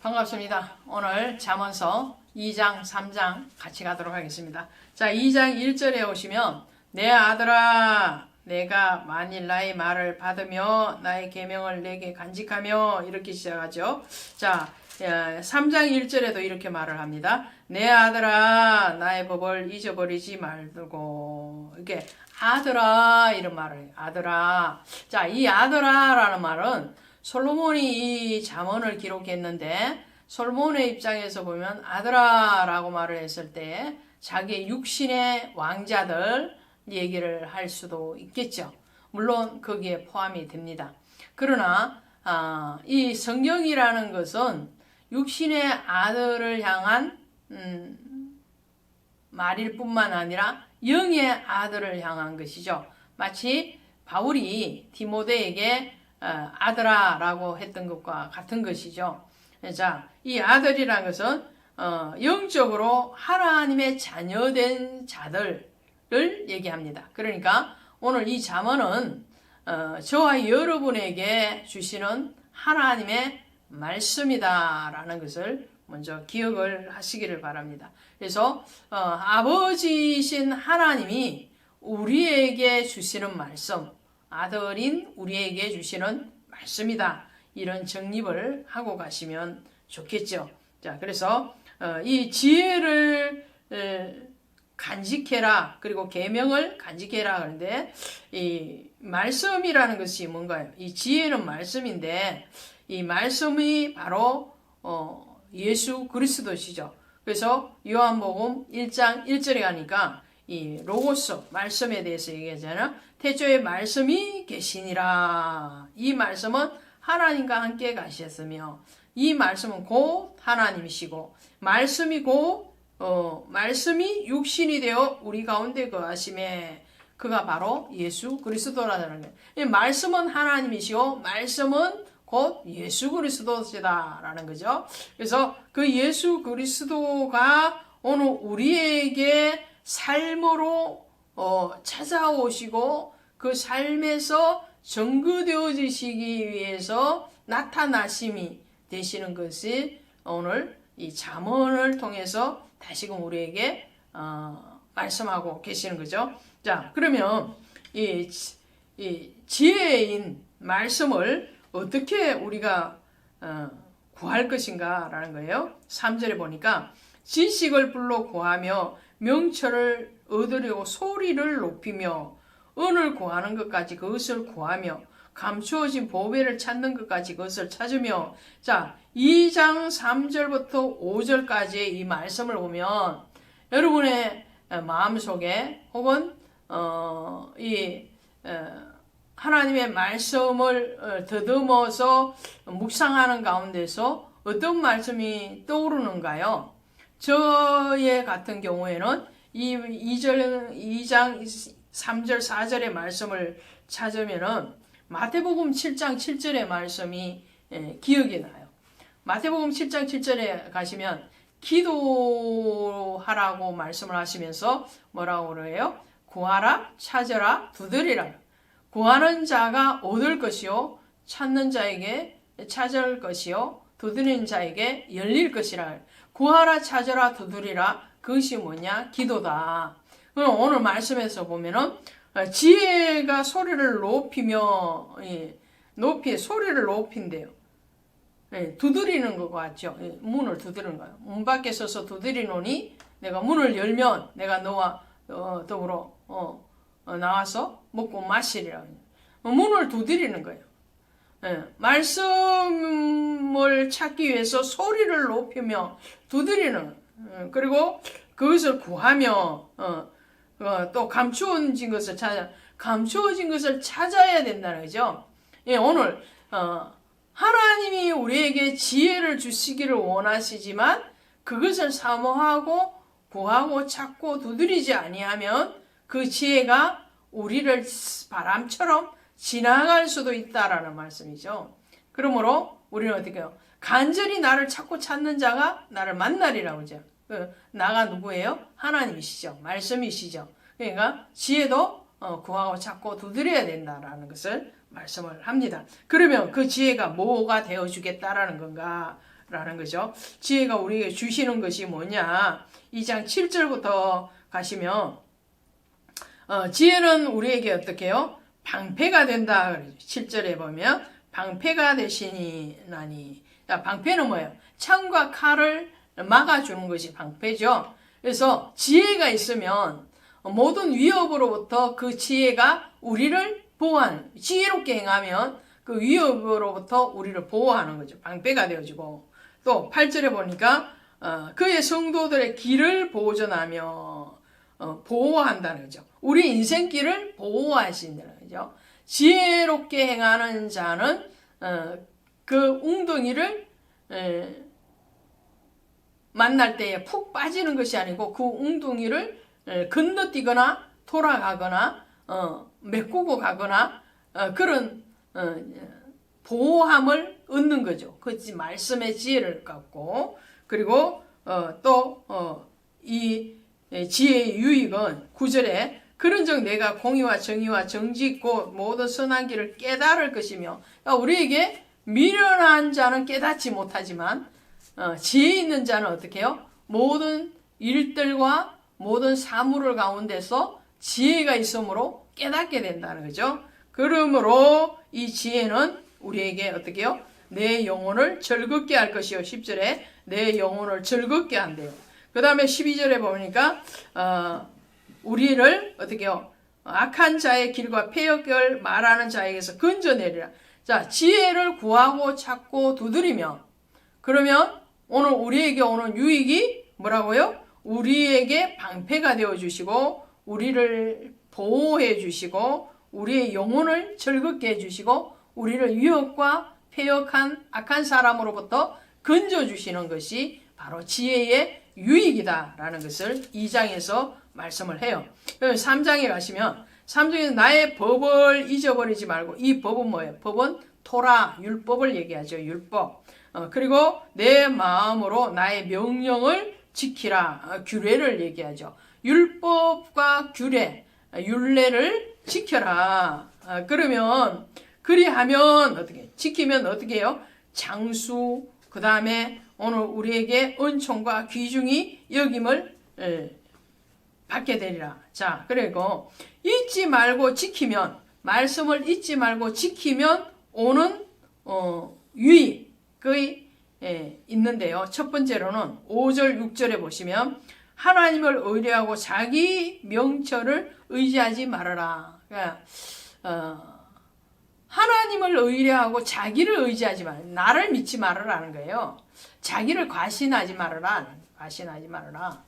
반갑습니다. 오늘 잠언서 2장, 3장 같이 가도록 하겠습니다. 자, 2장 1절에 오시면 내 아들아 내가 만일 나의 말을 받으며 나의 계명을 내게 간직하며 이렇게 시작하죠. 자, 3장 1절에도 이렇게 말을 합니다. 내 아들아 나의 법을 잊어버리지 말고 이게 아들아 이런 말을. 아들아. 자, 이 아들아라는 말은 솔로몬이 이 잠언을 기록했는데 솔로몬의 입장에서 보면 아들아라고 말을 했을 때 자기의 육신의 왕자들 얘기를 할 수도 있겠죠. 물론 거기에 포함이 됩니다. 그러나 아, 이 성경이라는 것은 육신의 아들을 향한 음, 말일 뿐만 아니라 영의 아들을 향한 것이죠. 마치 바울이 디모데에게 어, 아들아라고 했던 것과 같은 것이죠. 자, 이 아들이라는 것은 어, 영적으로 하나님의 자녀된 자들을 얘기합니다. 그러니까 오늘 이 잠언은 어, 저와 여러분에게 주시는 하나님의 말씀이다라는 것을 먼저 기억을 하시기를 바랍니다. 그래서 어, 아버지신 하나님이 우리에게 주시는 말씀, 아들인 우리에게 주시는 말씀이다. 이런 정립을 하고 가시면 좋겠죠. 자, 그래서 어, 이 지혜를 에, 간직해라 그리고 계명을 간직해라 그런데 이 말씀이라는 것이 뭔가요? 이 지혜는 말씀인데 이 말씀이 바로 어, 예수 그리스도시죠. 그래서 요한복음 1장 1절에 가니까 이 로고스 말씀에 대해서 얘기하잖아요. 태초에 말씀이 계시니라. 이 말씀은 하나님과 함께 가셨으며 이 말씀은 곧 하나님이시고 말씀이 곧 어, 말씀이 육신이 되어 우리 가운데 거하심에 그가 바로 예수 그리스도라는 거예요. 이 말씀은 하나님이시고 말씀은 곧 예수 그리스도시다라는 거죠. 그래서 그 예수 그리스도가 오늘 우리에게 삶으로 어, 찾아오시고 그 삶에서 정그되어지시기 위해서 나타나심이 되시는 것이 오늘 이 잠언을 통해서 다시금 우리에게 어, 말씀하고 계시는 거죠. 자, 그러면 이, 이 지혜인 말씀을 어떻게 우리가 어, 구할 것인가라는 거예요. 3절에 보니까 지식을 불러 구하며 명철을 얻으려고 소리를 높이며 은을 구하는 것까지 그것을 구하며 감추어진 보배를 찾는 것까지 그것을 찾으며 자 2장 3절부터 5절까지의 이 말씀을 보면 여러분의 마음속에 혹은 어, 이 어, 하나님의 말씀을 어, 더듬어서 묵상하는 가운데서 어떤 말씀이 떠오르는가요? 저의 같은 경우에는 이 2절, 2장 3절, 4절의 말씀을 찾으면은 마태복음 7장 7절의 말씀이 예, 기억이 나요. 마태복음 7장 7절에 가시면 기도하라고 말씀을 하시면서 뭐라고 그래요? 구하라, 찾으라, 두드리라. 구하는 자가 얻을 것이요, 찾는 자에게 찾을 것이요, 두드리는 자에게 열릴 것이라. 구하라, 찾으라, 두드리라. 그것이 뭐냐? 기도다. 오늘 말씀에서 보면은 지혜가 소리를 높이며 예, 높이 소리를 높인대요. 예, 두드리는 것 같죠. 예, 문을 두드리는 거예요. 문 밖에 서서 두드리노니 내가 문을 열면 내가 너와 어, 더불어 어, 어, 나와서 먹고 마시리라. 문을 두드리는 거예요. 예, 말씀을 찾기 위해서 소리를 높이며 두드리는 예, 그리고 그것을 구하며 어, 어, 또 감추어진 것을 찾아 감추어진 것을 찾아야 된다는 거죠. 예, 오늘 어, 하나님이 우리에게 지혜를 주시기를 원하시지만 그것을 사모하고 구하고 찾고 두드리지 아니하면 그 지혜가 우리를 바람처럼 지나갈 수도 있다라는 말씀이죠. 그러므로 우리는 어떻게 해요? 간절히 나를 찾고 찾는 자가 나를 만나리라고 하죠. 그 나가 누구예요? 하나님이시죠. 말씀이시죠. 그러니까 지혜도 어, 구하고 찾고 두드려야 된다라는 것을 말씀을 합니다. 그러면 그 지혜가 뭐가 되어 주겠다라는 건가? 라는 거죠. 지혜가 우리에게 주시는 것이 뭐냐? 2장 7절부터 가시면 어, 지혜는 우리에게 어떻게 해요? 방패가 된다. 7절에 보면 방패가 되시니 자, 방패는 뭐예요? 창과 칼을 막아주는 것이 방패죠. 그래서 지혜가 있으면 모든 위협으로부터 그 지혜가 우리를 보호하는, 지혜롭게 행하면 그 위협으로부터 우리를 보호하는 거죠. 방패가 되어지고. 또 8절에 보니까 어, 그의 성도들의 길을 보존하며 어, 보호한다는 거죠. 우리 인생길을 보호하신다는 거죠. 지혜롭게 행하는 자는 어, 그 웅덩이를 에, 만날 때에 푹 빠지는 것이 아니고 그 웅덩이를 에, 건너뛰거나 돌아가거나 어, 메꾸고 가거나 어, 그런 어, 보호함을 얻는 거죠. 그 말씀의 지혜를 갖고 그리고 어, 또이 지혜의 유익은 구절에 그런즉 내가 공의와 정의와 정직 곧 모든 선한 길을 깨달을 것이며 그러니까 우리에게 미련한 자는 깨닫지 못하지만 어, 지혜 있는 자는 어떻게 해요? 모든 일들과 모든 사물을 가운데서 지혜가 있으므로 깨닫게 된다는 거죠. 그러므로 이 지혜는 우리에게 어떻게 해요? 내 영혼을 즐겁게 할 것이요. 10절에 내 영혼을 즐겁게 한대요. 그 다음에 12절에 보니까 어, 우리를 어떻게 해요? 악한 자의 길과 폐역을 말하는 자에게서 건져내리라. 자, 지혜를 구하고 찾고 두드리며 그러면 오늘 우리에게 오는 유익이 뭐라고요? 우리에게 방패가 되어 주시고 우리를 보호해 주시고 우리의 영혼을 즐겁게 해 주시고 우리를 유혹과 폐역한 악한 사람으로부터 건져 주시는 것이 바로 지혜의 유익이다라는 것을 2장에서 말씀을 해요. 3장에 가시면 3장에서 나의 법을 잊어버리지 말고 이 법은 뭐예요? 법은 토라 율법을 얘기하죠. 율법. 어, 그리고 내 마음으로 나의 명령을 지키라 어, 규례를 얘기하죠. 율법과 규례, 율례를 지켜라. 어, 그러면 그리하면 어떻게 지키면 어떻게 해요? 장수 그 다음에 오늘 우리에게 은총과 귀중이 여김을 에, 받게 되리라. 자, 그리고 잊지 말고 지키면 말씀을 잊지 말고 지키면 오는 어, 유익 의 에, 있는데요. 첫 번째로는 5절 6절에 보시면 하나님을 의뢰하고 자기 명철을 의지하지 말아라. 그러니까, 어, 하나님을 의뢰하고 자기를 의지하지 말, 나를 믿지 말아라는 거예요. 자기를 과신하지 말아라. 과신하지 말아라.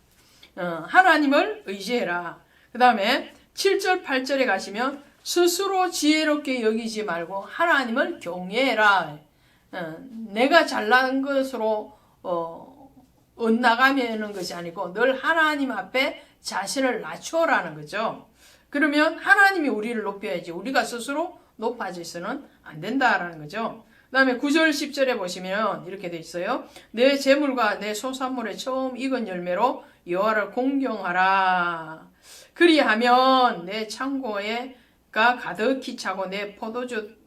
어, 하나님을 의지해라. 그 다음에 7절, 8절에 가시면 스스로 지혜롭게 여기지 말고 하나님을 경외해라. 어, 내가 잘난 것으로 어, 엇나가면은 것이 아니고 늘 하나님 앞에 자신을 낮추어라는 거죠. 그러면 하나님이 우리를 높여야지 우리가 스스로 높아져서는 안 된다라는 거죠. 그 다음에 9절 10절에 보시면 이렇게 돼 있어요. 내 재물과 내 소산물의 처음 익은 열매로 여호와를 공경하라. 그리하면 내 창고에가 가득히 차고 내 포도주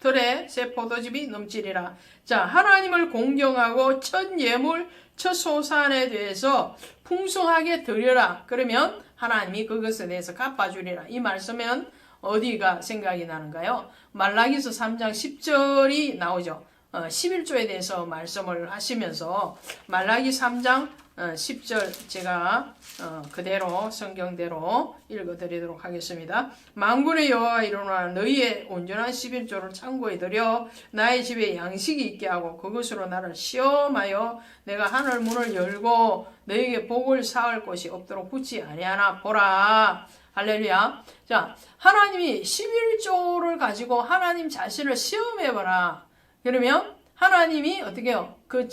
들에 새 포도즙이 넘치리라. 자, 하나님을 공경하고 첫 예물, 첫 소산에 대해서 풍성하게 드려라. 그러면 하나님이 그것에 대해서 갚아주리라. 이 말씀은 어디가 생각이 나는가요? 말라기서 3장 10절이 나오죠. 어, 11조에 대해서 말씀을 하시면서 말라기 3장 어, 10절 제가 어, 그대로 성경대로 읽어드리도록 하겠습니다. 망군의 여호와 이르노라 너희의 온전한 11조를 창고에 들여 나의 집에 양식이 있게 하고 그것으로 나를 시험하여 내가 하늘 문을 열고 너희에게 복을 쌓을 곳이 없도록 붙지 아니하나 보라. 할렐루야. 자, 하나님이 11조를 가지고 하나님 자신을 시험해봐라. 그러면 하나님이 어떻게 해요? 그,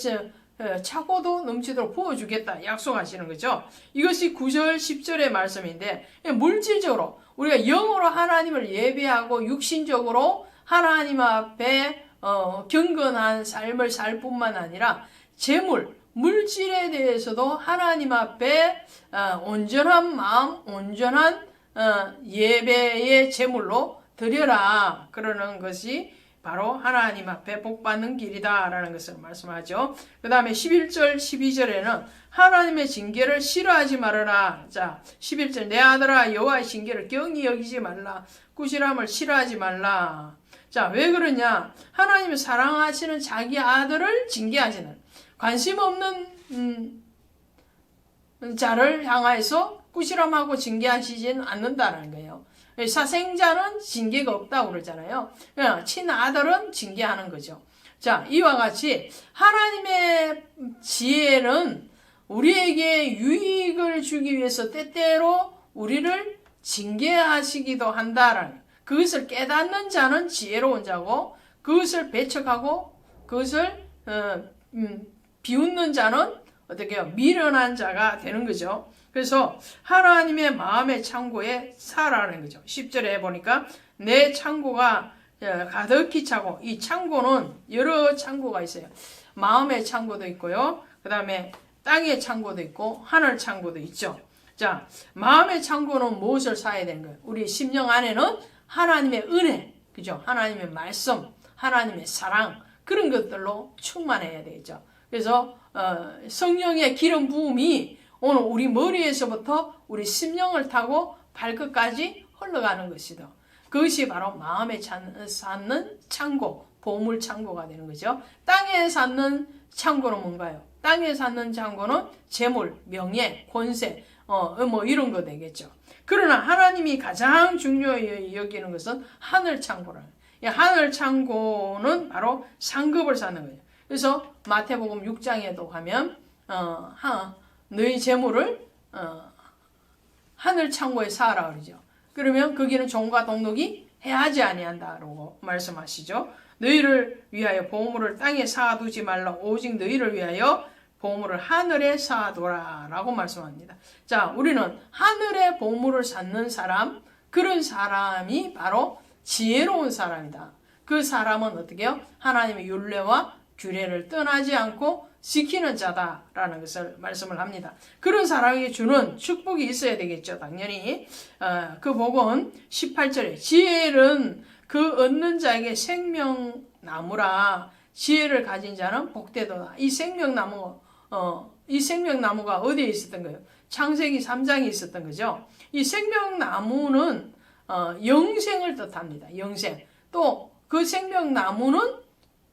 차고도 넘치도록 부어주겠다. 약속하시는 거죠. 이것이 9절, 10절의 말씀인데, 물질적으로, 우리가 영으로 하나님을 예배하고 육신적으로 하나님 앞에, 어, 경건한 삶을 살 뿐만 아니라, 재물, 물질에 대해서도 하나님 앞에 어, 온전한 마음, 온전한 어, 예배의 제물로 드려라. 그러는 것이 바로 하나님 앞에 복 받는 길이다 라는 것을 말씀하죠. 그 다음에 11절, 12절에는 하나님의 징계를 싫어하지 말아라. 자, 11절 내 아들아 여호와의 징계를 경히 여기지 말라. 꾸지람을 싫어하지 말라. 자, 왜 그러냐? 하나님이 사랑하시는 자기 아들을 징계하시는 관심 없는 음, 자를 향하여서 꾸지람하고 징계하시진 않는다는 거예요. 사생자는 징계가 없다고 그러잖아요. 그냥 친아들은 징계하는 거죠. 자, 이와 같이 하나님의 지혜는 우리에게 유익을 주기 위해서 때때로 우리를 징계하시기도 한다라는 그것을 깨닫는 자는 지혜로운 자고 그것을 배척하고 그것을 어, 음, 비웃는 자는 어떻게 요 미련한 자가 되는 거죠. 그래서 하나님의 마음의 창고에 살아라는 거죠. 10절에 보니까 내 창고가 어, 가득히 차고 이 창고는 여러 창고가 있어요. 마음의 창고도 있고요. 그 다음에 땅의 창고도 있고 하늘 창고도 있죠. 자, 마음의 창고는 무엇을 사야 되는 거예요? 우리 심령 안에는 하나님의 은혜, 그죠? 하나님의 말씀, 하나님의 사랑 그런 것들로 충만해야 되죠. 그래서 어, 성령의 기름 부음이 오늘 우리 머리에서부터 우리 심령을 타고 발끝까지 흘러가는 것이다. 그것이 바로 마음에 쌓는 창고, 보물 창고가 되는 거죠. 땅에 쌓는 창고는 뭔가요? 땅에 쌓는 창고는 재물, 명예, 권세, 어, 뭐 이런 거 되겠죠. 그러나 하나님이 가장 중요히 여기는 것은 하늘 창고라. 하늘 창고는 바로 상급을 쌓는 거예요. 그래서 마태복음 6장에도 가면 어, 하, 너희 재물을 어, 하늘 창고에 쌓아라 그러죠. 그러면 거기는 종과 동록이 해하지 아니한다라고 말씀하시죠. 너희를 위하여 보물을 땅에 쌓아두지 말라 오직 너희를 위하여 보물을 하늘에 쌓아둬라라고 말씀합니다. 자, 우리는 하늘에 보물을 쌓는 사람 그런 사람이 바로 지혜로운 사람이다. 그 사람은 어떻게요? 하나님의 윤례와 규례를 떠나지 않고 지키는 자다라는 것을 말씀을 합니다. 그런 사람에게 주는 축복이 있어야 되겠죠, 당연히. 어, 그 복은 18절에 지혜는 그 얻는 자에게 생명나무라 지혜를 가진 자는 복되도다. 이 생명나무, 어, 이 생명나무가 어디에 있었던 거예요? 창세기 3장에 있었던 거죠. 이 생명나무는 어, 영생을 뜻합니다. 영생. 또 그 생명나무는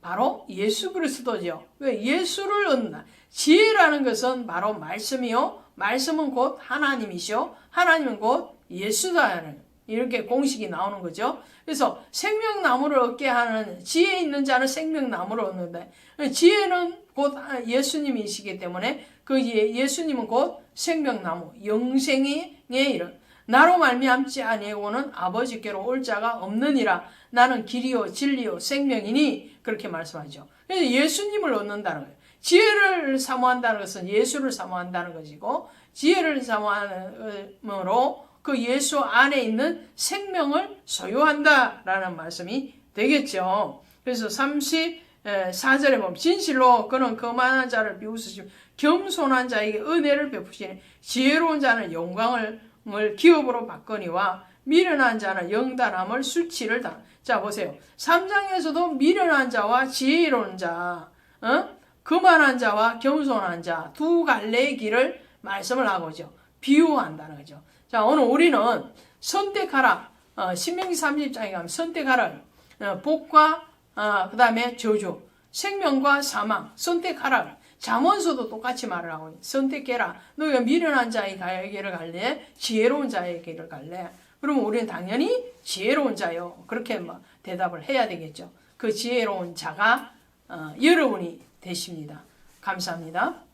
바로 예수 그리스도죠. 왜 예수를 얻는다. 지혜라는 것은 바로 말씀이요. 말씀은 곧 하나님이시요. 하나님은 곧 예수다는 이렇게 공식이 나오는 거죠. 그래서 생명나무를 얻게 하는 지혜 있는 자는 생명나무를 얻는데 지혜는 곧 예수님이시기 때문에 그 예, 예수님은 곧 생명나무 영생의 이런 나로 말미암지 아니고는 아버지께로 올 자가 없느니라 나는 길이요 진리요 생명이니 그렇게 말씀하죠. 그래서 예수님을 얻는다는 거예요. 지혜를 사모한다는 것은 예수를 사모한다는 것이고 지혜를 사모함으로 그 예수 안에 있는 생명을 소유한다라는 말씀이 되겠죠. 그래서 34절에 보면 진실로 그는 거만한 자를 비웃으시고 겸손한 자에게 은혜를 베푸시니 지혜로운 자는 영광을 기업으로 바꾸니와 미련한 자는 영단함을 수치를 당. 자 보세요. 3장에서도 미련한 자와 지혜로운 자, 어? 그만한 자와 겸손한 자 두 갈래의 길을 말씀을 하고죠. 비유한다는 거죠. 자 오늘 우리는 선택하라. 어, 신명기 30장에 가면 선택하라. 어, 복과 어, 그 다음에 저주, 생명과 사망 선택하라. 잠언서도 똑같이 말을 하고 선택해라. 너희가 미련한 자의 길을 갈래? 지혜로운 자의 길을 갈래? 그러면 우리는 당연히 지혜로운 자요. 그렇게 뭐 대답을 해야 되겠죠. 그 지혜로운 자가 어, 여러분이 되십니다. 감사합니다.